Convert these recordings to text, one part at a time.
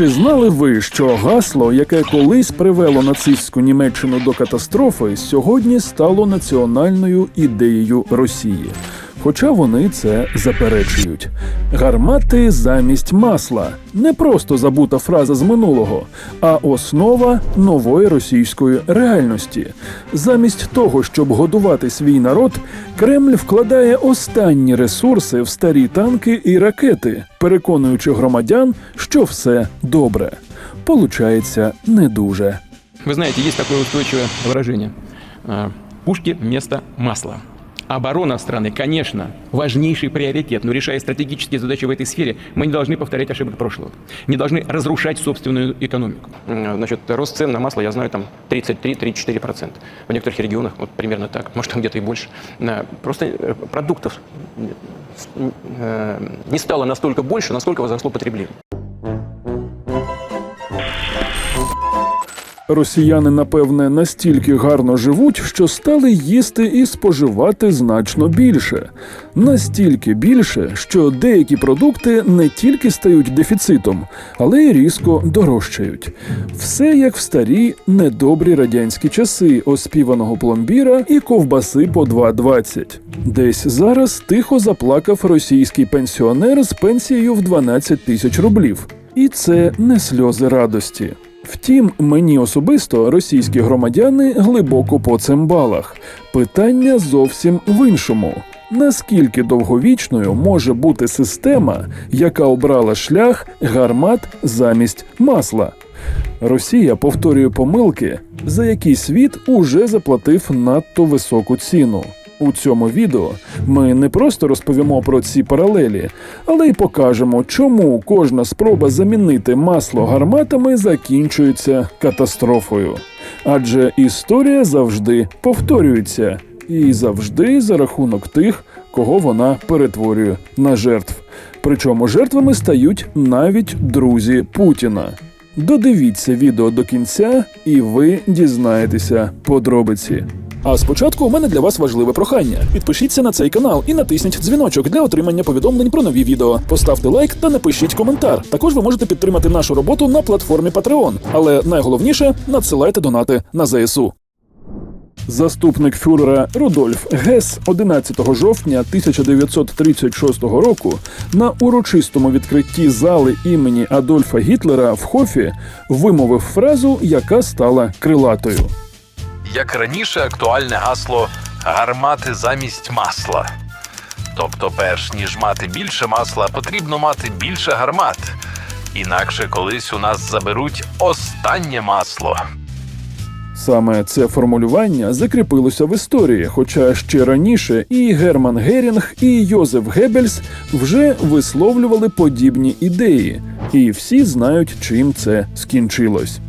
Чи знали ви, що гасло, яке колись привело нацистську Німеччину до катастрофи, сьогодні стало національною ідеєю Росії? Хоча вони це заперечують. Гармати замість масла не просто забута фраза з минулого, а основа нової російської реальності. Замість того, щоб годувати свій народ, Кремль вкладає останні ресурси в старі танки і ракети, переконуючи громадян, що все добре. Получається не дуже. Вы знаете, есть такое устойчивое выражение. А, Пушки вместо масла. Оборона страны, конечно, важнейший приоритет, но решая стратегические задачи в этой сфере, мы не должны повторять ошибок прошлого. Не должны разрушать собственную экономику. Значит, рост цен на масло, я знаю, там 33-34%. В некоторых регионах вот примерно так, может, там где-то и больше. На- Просто э, продуктов э, не стало настолько больше, насколько возросло потребление. Росіяни, напевне, настільки гарно живуть, що стали їсти і споживати значно більше. Настільки більше, що деякі продукти не тільки стають дефіцитом, але й різко дорожчають. Все як в старі недобрі радянські часи оспіваного пломбіра і ковбаси по 2,20. Десь зараз тихо заплакав російський пенсіонер з пенсією в 12 тисяч рублів. І це не сльози радості. Втім, мені особисто російські громадяни глибоко по цимбалах. Питання зовсім в іншому. Наскільки довговічною може бути система, яка обрала шлях гармат замість масла? Росія повторює помилки, за які світ уже заплатив надто високу ціну. У цьому відео ми не просто розповімо про ці паралелі, але й покажемо, чому кожна спроба замінити масло гарматами закінчується катастрофою. Адже історія завжди повторюється, і завжди за рахунок тих, кого вона перетворює на жертв. Причому жертвами стають навіть друзі Путіна. Додивіться відео до кінця, і ви дізнаєтеся подробиці. А спочатку у мене для вас важливе прохання. Підпишіться на цей канал і натисніть дзвіночок для отримання повідомлень про нові відео. Поставте лайк та напишіть коментар. Також ви можете підтримати нашу роботу на платформі Patreon. Але найголовніше надсилайте донати на ЗСУ. Заступник фюрера Рудольф Гес 11 жовтня 1936 року на урочистому відкритті зали імені Адольфа Гітлера в Хофі вимовив фразу, яка стала крилатою. Як раніше актуальне гасло гармати замість масла. Тобто, перш ніж мати більше масла, потрібно мати більше гармат. Інакше колись у нас заберуть останнє масло. Саме це формулювання закріпилося в історії, хоча ще раніше і Герман Герінг, і Йозеф Геббельс вже висловлювали подібні ідеї, і всі знають, чим це скінчилось.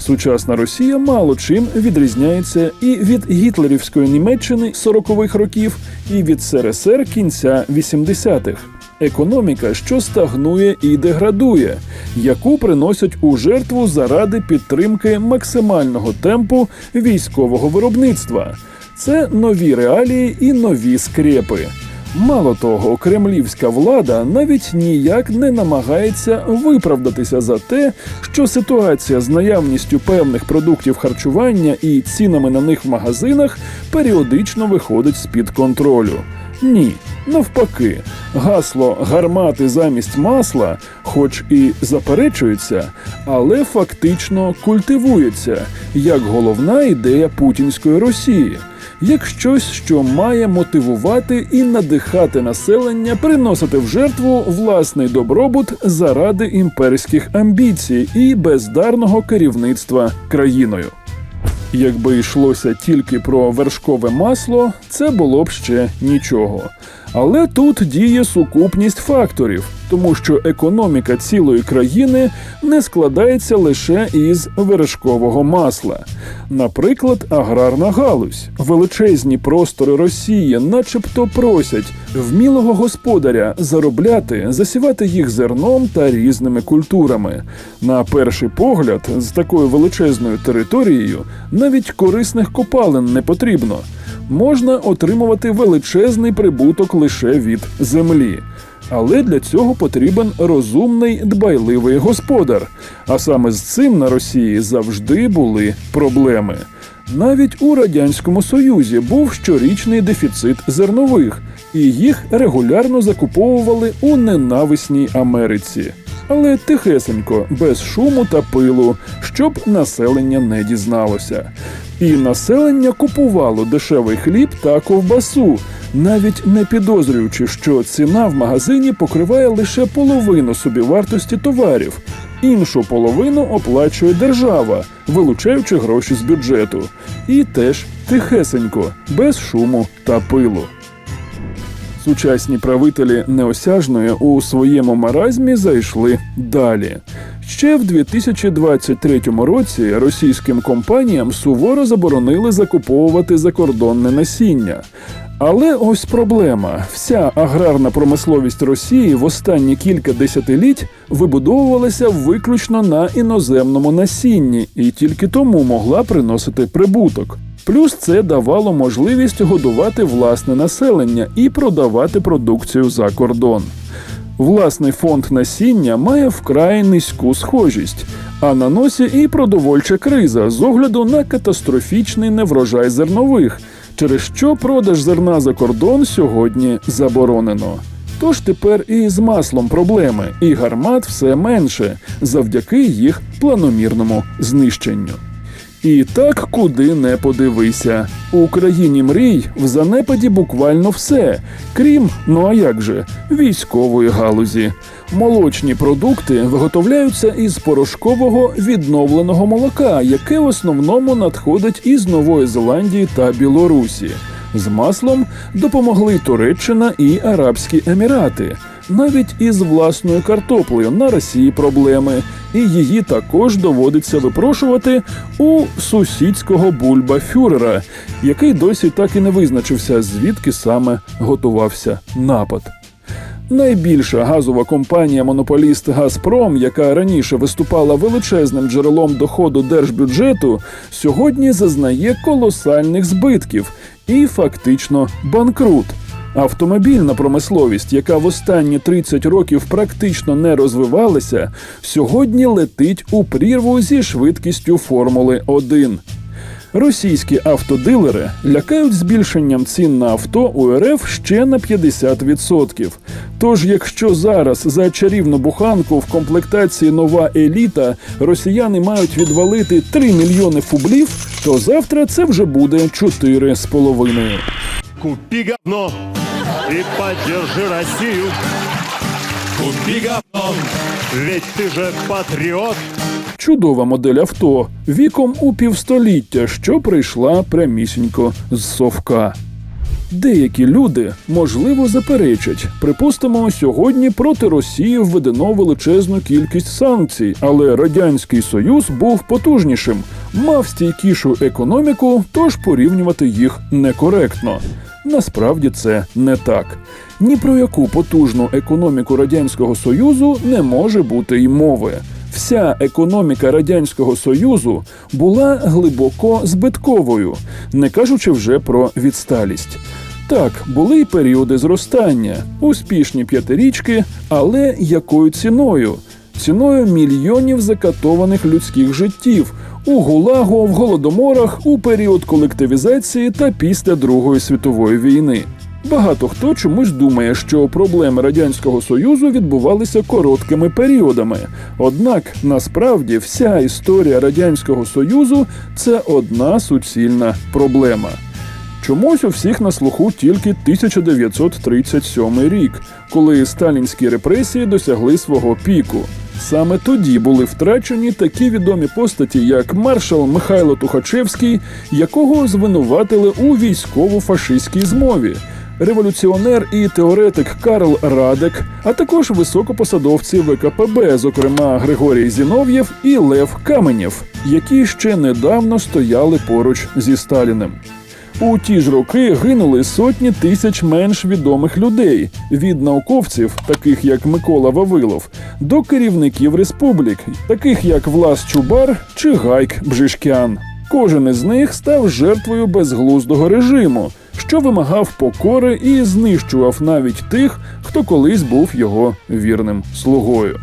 Сучасна Росія мало чим відрізняється і від гітлерівської Німеччини 40-х років, і від СРСР кінця 80-х. Економіка, що стагнує і деградує, яку приносять у жертву заради підтримки максимального темпу військового виробництва. Це нові реалії і нові скрепи. Мало того, кремлівська влада навіть ніяк не намагається виправдатися за те, що ситуація з наявністю певних продуктів харчування і цінами на них в магазинах періодично виходить з-під контролю. Ні, навпаки, гасло гармати замість масла, хоч і заперечується, але фактично культивується як головна ідея путінської Росії як щось, що має мотивувати і надихати населення приносити в жертву власний добробут заради імперських амбіцій і бездарного керівництва країною. Якби йшлося тільки про вершкове масло, це було б ще нічого. Але тут діє сукупність факторів, тому що економіка цілої країни не складається лише із вершкового масла. Наприклад, аграрна галузь, величезні простори Росії, начебто просять вмілого господаря заробляти, засівати їх зерном та різними культурами. На перший погляд, з такою величезною територією навіть корисних копалин не потрібно можна отримувати величезний прибуток лише від землі. Але для цього потрібен розумний дбайливий господар. А саме з цим на Росії завжди були проблеми. Навіть у радянському союзі був щорічний дефіцит зернових, і їх регулярно закуповували у ненависній Америці. Але тихесенько, без шуму та пилу, щоб населення не дізналося. І населення купувало дешевий хліб та ковбасу, навіть не підозрюючи, що ціна в магазині покриває лише половину собівартості товарів. Іншу половину оплачує держава, вилучаючи гроші з бюджету. І теж тихесенько, без шуму та пилу. Сучасні правителі неосяжної у своєму маразмі зайшли далі. Ще в 2023 році російським компаніям суворо заборонили закуповувати закордонне насіння. Але ось проблема: вся аграрна промисловість Росії в останні кілька десятиліть вибудовувалася виключно на іноземному насінні і тільки тому могла приносити прибуток. Плюс це давало можливість годувати власне населення і продавати продукцію за кордон. Власний фонд насіння має вкрай низьку схожість, а на носі і продовольча криза з огляду на катастрофічний неврожай зернових, через що продаж зерна за кордон сьогодні заборонено. Тож тепер і з маслом проблеми, і гармат все менше завдяки їх планомірному знищенню. І так куди не подивися. У країні мрій в занепаді буквально все, крім, ну а як же, військової галузі. Молочні продукти виготовляються із порошкового відновленого молока, яке в основному надходить із Нової Зеландії та Білорусі. З маслом допомогли Туреччина і Арабські Емірати. Навіть із власною картоплею на Росії проблеми, і її також доводиться випрошувати у сусідського бульба фюрера, який досі так і не визначився, звідки саме готувався напад. Найбільша газова компанія монополіст Газпром, яка раніше виступала величезним джерелом доходу держбюджету, сьогодні зазнає колосальних збитків і фактично банкрут. Автомобільна промисловість, яка в останні 30 років практично не розвивалася, сьогодні летить у прірву зі швидкістю Формули 1. Російські автодилери лякають збільшенням цін на авто у РФ ще на 50%. Тож, якщо зараз за чарівну буханку в комплектації нова еліта росіяни мають відвалити 3 мільйони фублів, то завтра це вже буде 4,5. Купи говно и поддержи Россию. Купи говно, ведь ты же патриот. Чудова модель авто віком у півстоліття, що прийшла прямісінько з совка. Деякі люди, можливо, заперечать. Припустимо, сьогодні проти Росії введено величезну кількість санкцій, але радянський союз був потужнішим, мав стійкішу економіку, тож порівнювати їх некоректно. Насправді це не так. Ні про яку потужну економіку радянського союзу не може бути й мови. Вся економіка радянського союзу була глибоко збитковою, не кажучи вже про відсталість. Так, були й періоди зростання, успішні п'ятирічки, але якою ціною? Ціною мільйонів закатованих людських життів у гулагу, в голодоморах, у період колективізації та після Другої світової війни. Багато хто чомусь думає, що проблеми радянського союзу відбувалися короткими періодами. Однак насправді вся історія радянського союзу це одна суцільна проблема. Чомусь у всіх на слуху тільки 1937 рік, коли сталінські репресії досягли свого піку. Саме тоді були втрачені такі відомі постаті, як маршал Михайло Тухачевський, якого звинуватили у військово-фашистській змові. Революціонер і теоретик Карл Радек, а також високопосадовці ВКПБ, зокрема Григорій Зінов'єв і Лев Каменєв, які ще недавно стояли поруч зі Сталіним. У ті ж роки гинули сотні тисяч менш відомих людей від науковців, таких як Микола Вавилов, до керівників республік, таких як Влас Чубар чи Гайк Бжишкян. Кожен із них став жертвою безглуздого режиму, що вимагав покори і знищував навіть тих, хто колись був його вірним слугою.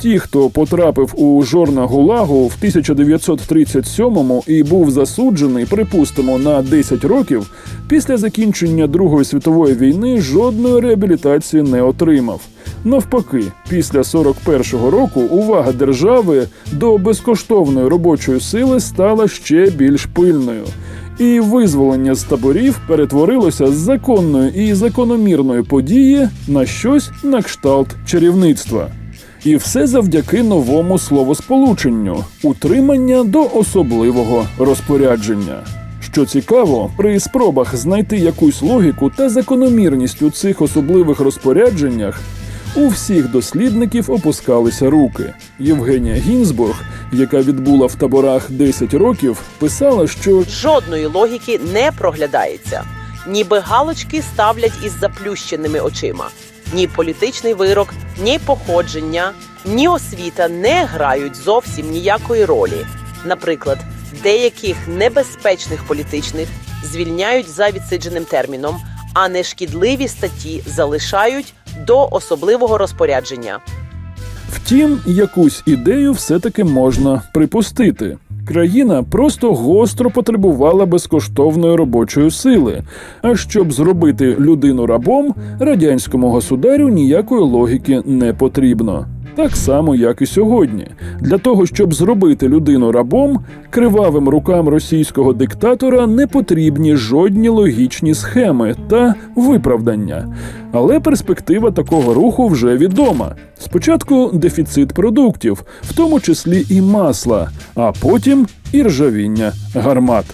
Ті, хто потрапив у жорна Гулагу в 1937-му і був засуджений, припустимо, на 10 років, після закінчення Другої світової війни жодної реабілітації не отримав. Навпаки, після 41-го року увага держави до безкоштовної робочої сили стала ще більш пильною. І визволення з таборів перетворилося з законної і закономірної події на щось на кшталт чарівництва. І все завдяки новому словосполученню утримання до особливого розпорядження. Що цікаво, при спробах знайти якусь логіку та закономірність у цих особливих розпорядженнях у всіх дослідників опускалися руки. Євгенія Гінзбург, яка відбула в таборах 10 років, писала, що жодної логіки не проглядається. Ніби галочки ставлять із заплющеними очима. Ні політичний вирок, ні походження, ні освіта не грають зовсім ніякої ролі. Наприклад, деяких небезпечних політичних звільняють за відсидженим терміном, а нешкідливі статті залишають до особливого розпорядження. Втім, якусь ідею все-таки можна припустити. Країна просто гостро потребувала безкоштовної робочої сили. А щоб зробити людину рабом, радянському государю ніякої логіки не потрібно. Так само, як і сьогодні. Для того, щоб зробити людину рабом, кривавим рукам російського диктатора не потрібні жодні логічні схеми та виправдання. Але перспектива такого руху вже відома. Спочатку дефіцит продуктів, в тому числі і масла, а потім і ржавіння гармат.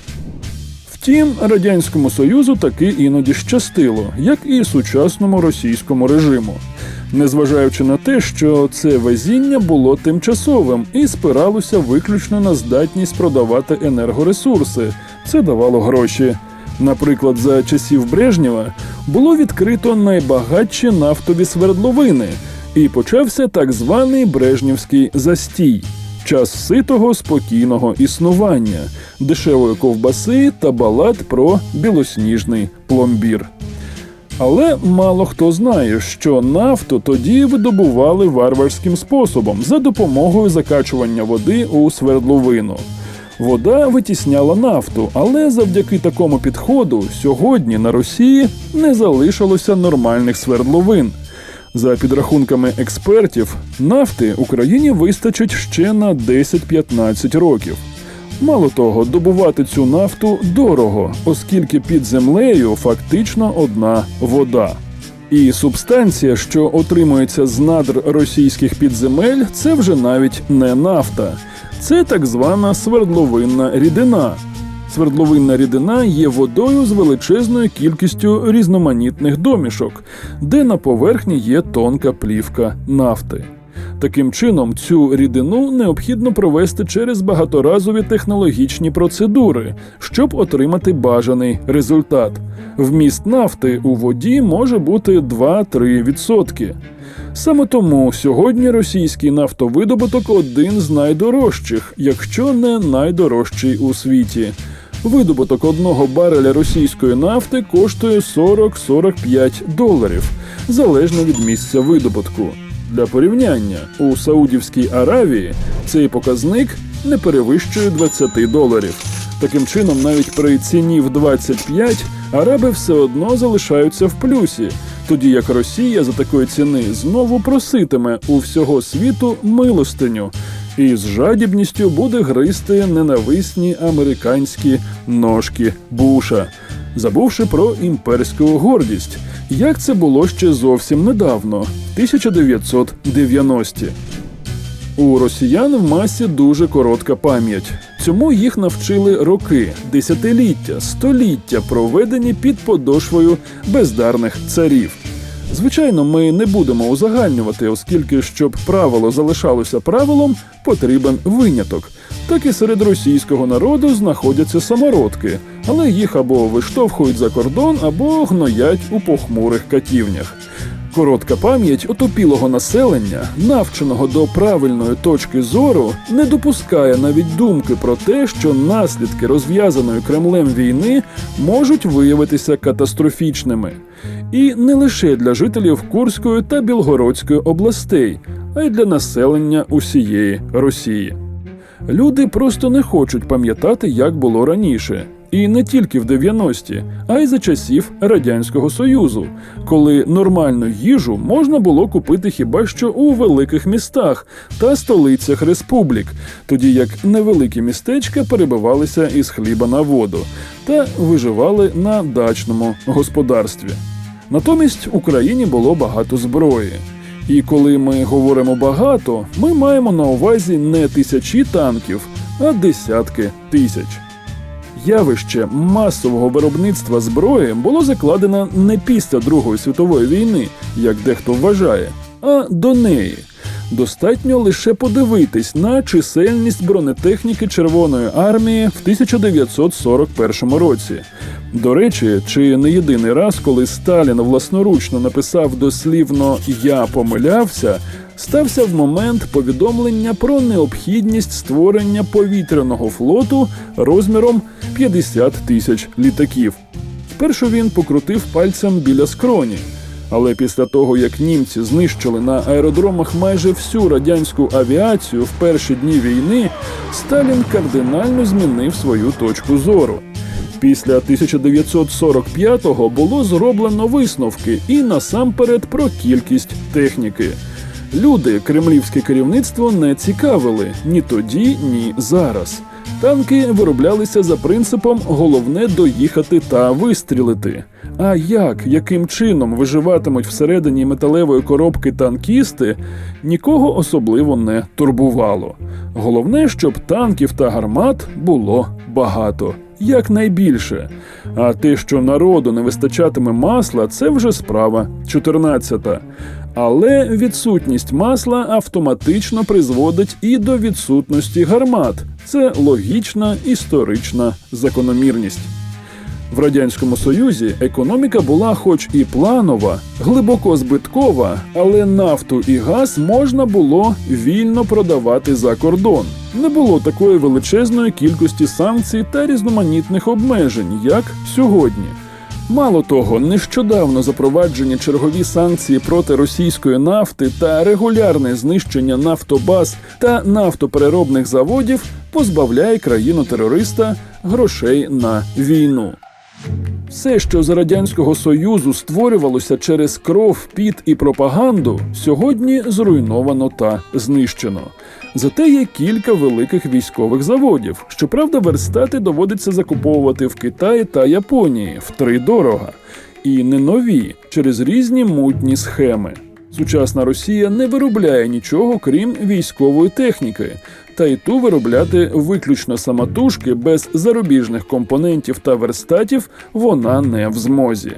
Втім, радянському союзу таки іноді щастило, як і сучасному російському режиму. Незважаючи на те, що це везіння було тимчасовим і спиралося виключно на здатність продавати енергоресурси, це давало гроші. Наприклад, за часів Брежнєва було відкрито найбагатші нафтові свердловини, і почався так званий Брежнівський застій час ситого спокійного існування, дешевої ковбаси та балад про білосніжний пломбір. Але мало хто знає, що нафту тоді видобували варварським способом за допомогою закачування води у свердловину. Вода витісняла нафту, але завдяки такому підходу сьогодні на Росії не залишилося нормальних свердловин. За підрахунками експертів, нафти Україні вистачить ще на 10-15 років. Мало того, добувати цю нафту дорого, оскільки під землею фактично одна вода. І субстанція, що отримується з надр російських підземель, це вже навіть не нафта, це так звана свердловинна рідина. Свердловинна рідина є водою з величезною кількістю різноманітних домішок, де на поверхні є тонка плівка нафти. Таким чином, цю рідину необхідно провести через багаторазові технологічні процедури, щоб отримати бажаний результат. Вміст нафти у воді може бути 2-3%. Саме тому сьогодні російський нафтовидобуток один з найдорожчих, якщо не найдорожчий у світі. Видобуток одного бареля російської нафти коштує 40-45 доларів, залежно від місця видобутку. Для порівняння, у Саудівській Аравії цей показник не перевищує 20 доларів. Таким чином, навіть при ціні в 25 араби все одно залишаються в плюсі, тоді як Росія за такої ціни знову проситиме у всього світу милостиню і з жадібністю буде гризти ненависні американські ножки Буша, забувши про імперську гордість, як це було ще зовсім недавно, 1990-ті. У росіян в масі дуже коротка пам'ять. Цьому їх навчили роки, десятиліття, століття, проведені під подошвою бездарних царів. Звичайно, ми не будемо узагальнювати, оскільки щоб правило залишалося правилом, потрібен виняток. Так і серед російського народу знаходяться самородки, але їх або виштовхують за кордон, або гноять у похмурих катівнях. Коротка пам'ять отопілого населення, навченого до правильної точки зору, не допускає навіть думки про те, що наслідки розв'язаної Кремлем війни можуть виявитися катастрофічними. І не лише для жителів Курської та Білгородської областей, а й для населення усієї Росії. Люди просто не хочуть пам'ятати, як було раніше. І не тільки в 90-ті, а й за часів Радянського Союзу, коли нормальну їжу можна було купити хіба що у великих містах та столицях республік, тоді як невеликі містечка перебивалися із хліба на воду та виживали на дачному господарстві. Натомість Україні було багато зброї. І коли ми говоримо багато, ми маємо на увазі не тисячі танків, а десятки тисяч. Явище масового виробництва зброї було закладено не після Другої світової війни, як дехто вважає, а до неї. Достатньо лише подивитись на чисельність бронетехніки Червоної армії в 1941 році. До речі, чи не єдиний раз, коли Сталін власноручно написав дослівно Я помилявся, стався в момент повідомлення про необхідність створення повітряного флоту розміром 50 тисяч літаків. Спершу він покрутив пальцем біля скроні. Але після того, як німці знищили на аеродромах майже всю радянську авіацію в перші дні війни, Сталін кардинально змінив свою точку зору. Після 1945-го було зроблено висновки і насамперед про кількість техніки. Люди кремлівське керівництво не цікавили ні тоді, ні зараз. Танки вироблялися за принципом головне доїхати та вистрілити. А як, яким чином виживатимуть всередині металевої коробки танкісти, нікого особливо не турбувало. Головне, щоб танків та гармат було багато, якнайбільше. А те, що народу не вистачатиме масла, це вже справа 14. Але відсутність масла автоматично призводить і до відсутності гармат. Це логічна історична закономірність. В радянському союзі економіка була, хоч і планова, глибоко збиткова, але нафту і газ можна було вільно продавати за кордон. Не було такої величезної кількості санкцій та різноманітних обмежень, як сьогодні. Мало того, нещодавно запроваджені чергові санкції проти російської нафти та регулярне знищення нафтобаз та нафтопереробних заводів позбавляє країну терориста грошей на війну. Все, що за радянського союзу створювалося через кров, піт і пропаганду, сьогодні зруйновано та знищено. Зате є кілька великих військових заводів. Щоправда, верстати доводиться закуповувати в Китаї та Японії втридорога. І не нові через різні мутні схеми. Сучасна Росія не виробляє нічого крім військової техніки, та й ту виробляти виключно самотужки без зарубіжних компонентів та верстатів вона не в змозі.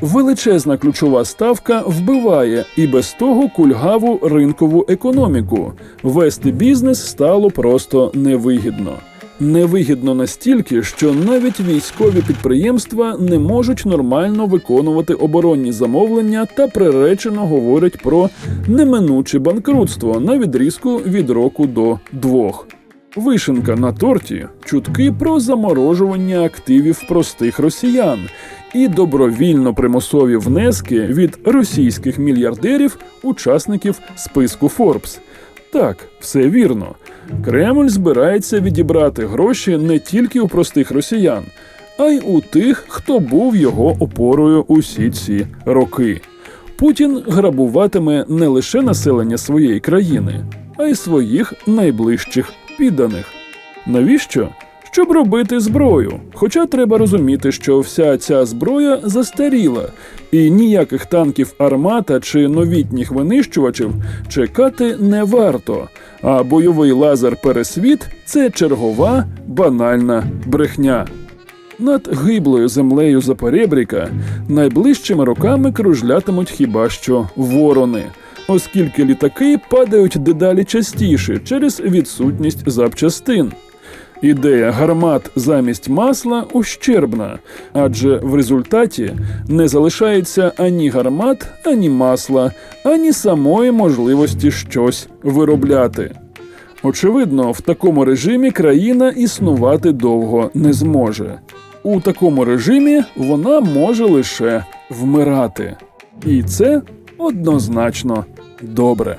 Величезна ключова ставка вбиває і без того кульгаву ринкову економіку. Вести бізнес стало просто невигідно. Невигідно настільки, що навіть військові підприємства не можуть нормально виконувати оборонні замовлення та приречено говорять про неминуче банкрутство на відрізку від року до двох. Вишенка на торті чутки про заморожування активів простих росіян і добровільно примусові внески від російських мільярдерів, учасників списку Форбс. Так, все вірно. Кремль збирається відібрати гроші не тільки у простих росіян, а й у тих, хто був його опорою усі ці роки. Путін грабуватиме не лише населення своєї країни, а й своїх найближчих підданих. Навіщо? Щоб робити зброю. Хоча треба розуміти, що вся ця зброя застаріла, і ніяких танків армата чи новітніх винищувачів чекати не варто. А бойовий лазер Пересвіт це чергова банальна брехня. Над гиблою землею Запорєбріка найближчими роками кружлятимуть хіба що ворони, оскільки літаки падають дедалі частіше через відсутність запчастин. Ідея гармат замість масла ущербна, адже в результаті не залишається ані гармат, ані масла, ані самої можливості щось виробляти. Очевидно, в такому режимі країна існувати довго не зможе. У такому режимі вона може лише вмирати. І це однозначно добре.